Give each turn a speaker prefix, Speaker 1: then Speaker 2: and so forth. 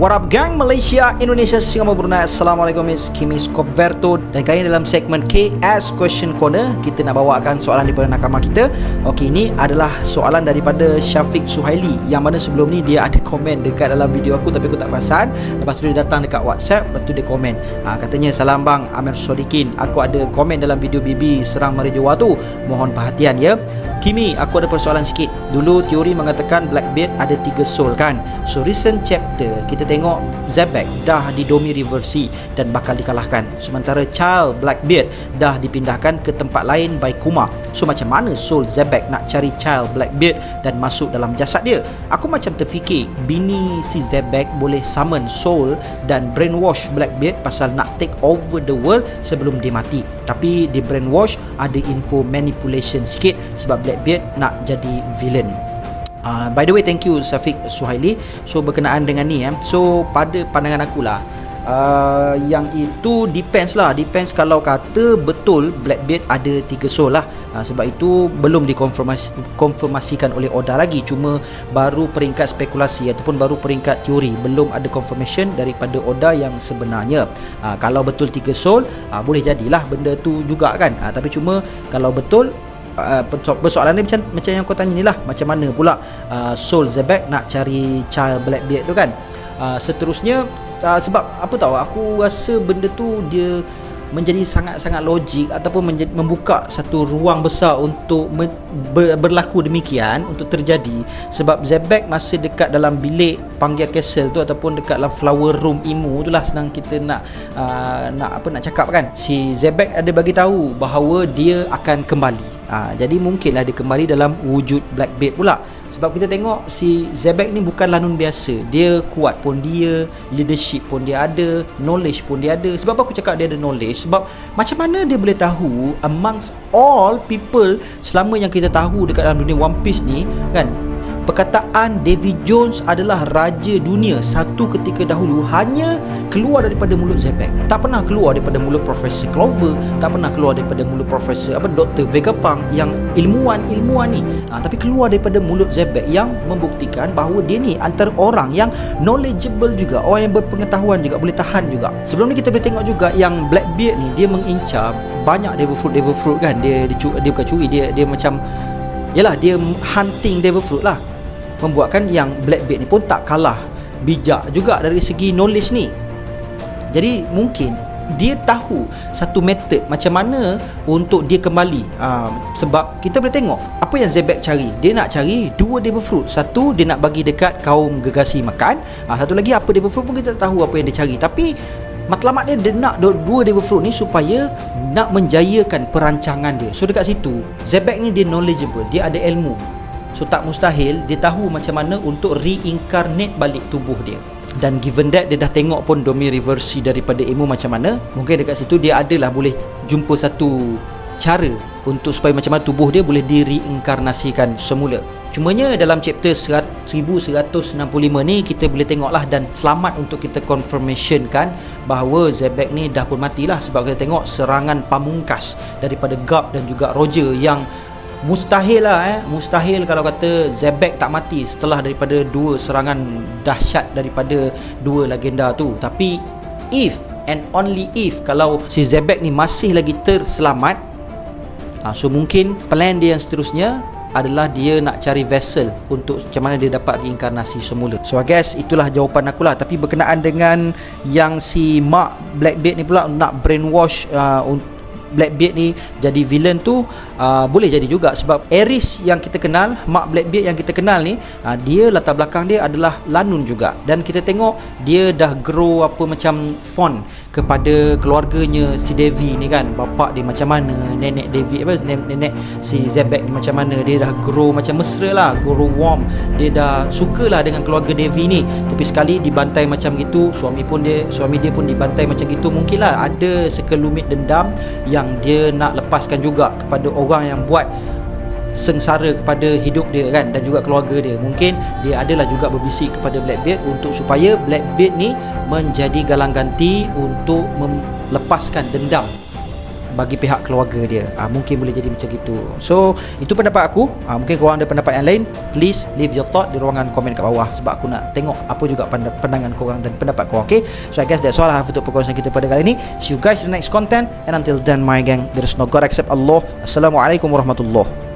Speaker 1: What up gang? Malaysia, Indonesia, Singapura, Brunei. Assalamualaikum Miss. Kimi Scoberto Dan kali ini dalam segmen KS Question Corner Kita nak bawakan soalan daripada nakama kita. Okey ini adalah soalan daripada Syafiq Suhaili Yang mana sebelum ni dia ada komen dekat dalam video aku Tapi aku tak perasan. Lepas tu dia datang dekat WhatsApp Lepas tu dia komen. Ha, Katanya salam bang Amir Sodikin. Aku ada komen dalam video Bibi Serang Merejua tu. Mohon perhatian ya Kimi, aku ada persoalan sikit. Dulu teori mengatakan Blackbeard ada tiga soul kan. So recent chapter kita tengok Zebek dah didomi reversi dan bakal dikalahkan. Sementara Child Blackbeard dah dipindahkan ke tempat lain by Kuma. So macam mana soul Zebek nak cari Child Blackbeard dan masuk dalam jasad dia? Aku macam terfikir bini si Zebek boleh summon soul dan brainwash Blackbeard pasal nak take over the world sebelum dia mati. Tapi di brainwash ada info manipulation sikit sebab Blackbeard nak jadi villain. Uh, by the way, thank you Safiq Suhaili. So berkenaan dengan ni eh. So pada pandangan aku lah, uh, yang itu depends lah depends kalau kata betul Blackbeard ada tiga soul lah uh, sebab itu belum dikonfirmasikan oleh Oda lagi cuma baru peringkat spekulasi ataupun baru peringkat teori belum ada confirmation daripada Oda yang sebenarnya uh, kalau betul tiga soul uh, boleh jadilah benda tu juga kan uh, tapi cuma kalau betul Uh, persoalan ni macam macam yang kau tanya ni lah. Macam mana pula uh, Soul Zebek nak cari Child Blackbeard tu kan? Uh, seterusnya uh, sebab apa tahu aku rasa benda tu dia menjadi sangat-sangat logik ataupun menjadi, membuka satu ruang besar untuk me, ber, berlaku demikian untuk terjadi. Sebab Zebek masih dekat dalam bilik panggil castle tu ataupun dekat dalam flower room imu tu lah senang kita nak uh, nak apa nak cakap kan? Si Zebek ada bagi tahu bahawa dia akan kembali Ha, jadi mungkinlah dia kembali dalam wujud Blackbeard pula. Sebab kita tengok si Zebek ni bukan lanun biasa. Dia kuat pun dia, leadership pun dia ada, knowledge pun dia ada. Sebab apa aku cakap dia ada knowledge? Sebab macam mana dia boleh tahu amongst all people selama yang kita tahu dekat dalam dunia One Piece ni kan Perkataan Davy Jones adalah raja dunia satu ketika dahulu hanya keluar daripada mulut Zebek. Tak pernah keluar daripada mulut Profesor Clover, tak pernah keluar daripada mulut Profesor apa Dr. Vegapunk yang ilmuwan-ilmuwan ni. Ha, tapi keluar daripada mulut Zebek yang membuktikan bahawa dia ni antara orang yang knowledgeable juga, orang yang berpengetahuan juga, boleh tahan juga. Sebelum ni kita boleh tengok juga yang Blackbeard ni dia mengincar banyak devil fruit devil fruit kan. Dia dia, dia bukan curi, dia dia macam Yalah dia hunting devil fruit lah membuatkan yang Blackbeard ni pun tak kalah bijak juga dari segi knowledge ni. Jadi mungkin dia tahu satu method macam mana untuk dia kembali. Ha, sebab kita boleh tengok apa yang Zebek cari. Dia nak cari dua devil fruit. Satu dia nak bagi dekat kaum gegasi makan. Ha, satu lagi apa devil fruit pun kita tak tahu apa yang dia cari. Tapi matlamat dia dia nak dua devil fruit ni supaya nak menjayakan perancangan dia. So dekat situ Zebek ni dia knowledgeable. Dia ada ilmu So tak mustahil dia tahu macam mana untuk reincarnate balik tubuh dia. Dan given that dia dah tengok pun domi reversi daripada ilmu macam mana, mungkin dekat situ dia adalah boleh jumpa satu cara untuk supaya macam mana tubuh dia boleh direinkarnasikan semula. Cumanya dalam chapter 1165 ni kita boleh tengoklah dan selamat untuk kita confirmation kan bahawa Zebek ni dah pun matilah sebab kita tengok serangan pamungkas daripada Gap dan juga Roger yang Mustahil lah eh Mustahil kalau kata Zebek tak mati Setelah daripada dua serangan dahsyat Daripada dua legenda tu Tapi If And only if Kalau si Zebek ni masih lagi terselamat ha, So mungkin Plan dia yang seterusnya adalah dia nak cari vessel untuk macam mana dia dapat reinkarnasi semula. So I guess itulah jawapan aku lah. Tapi berkenaan dengan yang si Mark Blackbeard ni pula nak brainwash uh, Blackbeard ni jadi villain tu uh, boleh jadi juga sebab Aris yang kita kenal Mark Blackbeard yang kita kenal ni uh, dia latar belakang dia adalah Lanun juga. Dan kita tengok dia dah grow apa macam font kepada keluarganya si Devi ni kan. Bapak dia macam mana nenek Devi apa nenek si Zebek ni macam mana. Dia dah grow macam mesra lah grow warm. Dia dah suka lah dengan keluarga Devi ni. Tapi sekali dibantai macam gitu suami pun dia suami dia pun dibantai macam gitu mungkinlah ada sekelumit dendam yang dia nak lepaskan juga kepada orang yang buat sengsara kepada hidup dia kan dan juga keluarga dia. Mungkin dia adalah juga berbisik kepada Blackbeard untuk supaya Blackbeard ni menjadi galang ganti untuk melepaskan dendam bagi pihak keluarga dia. Uh, mungkin boleh jadi macam gitu. So itu pendapat aku. Uh, mungkin korang ada pendapat yang lain please leave your thought di ruangan komen kat bawah sebab aku nak tengok apa juga pand- pandangan korang dan pendapat korang okay? So I guess that's all I have untuk perkongsian kita pada kali ini. See you guys in the next content. And until then my gang there is no God except Allah. Assalamualaikum warahmatullahi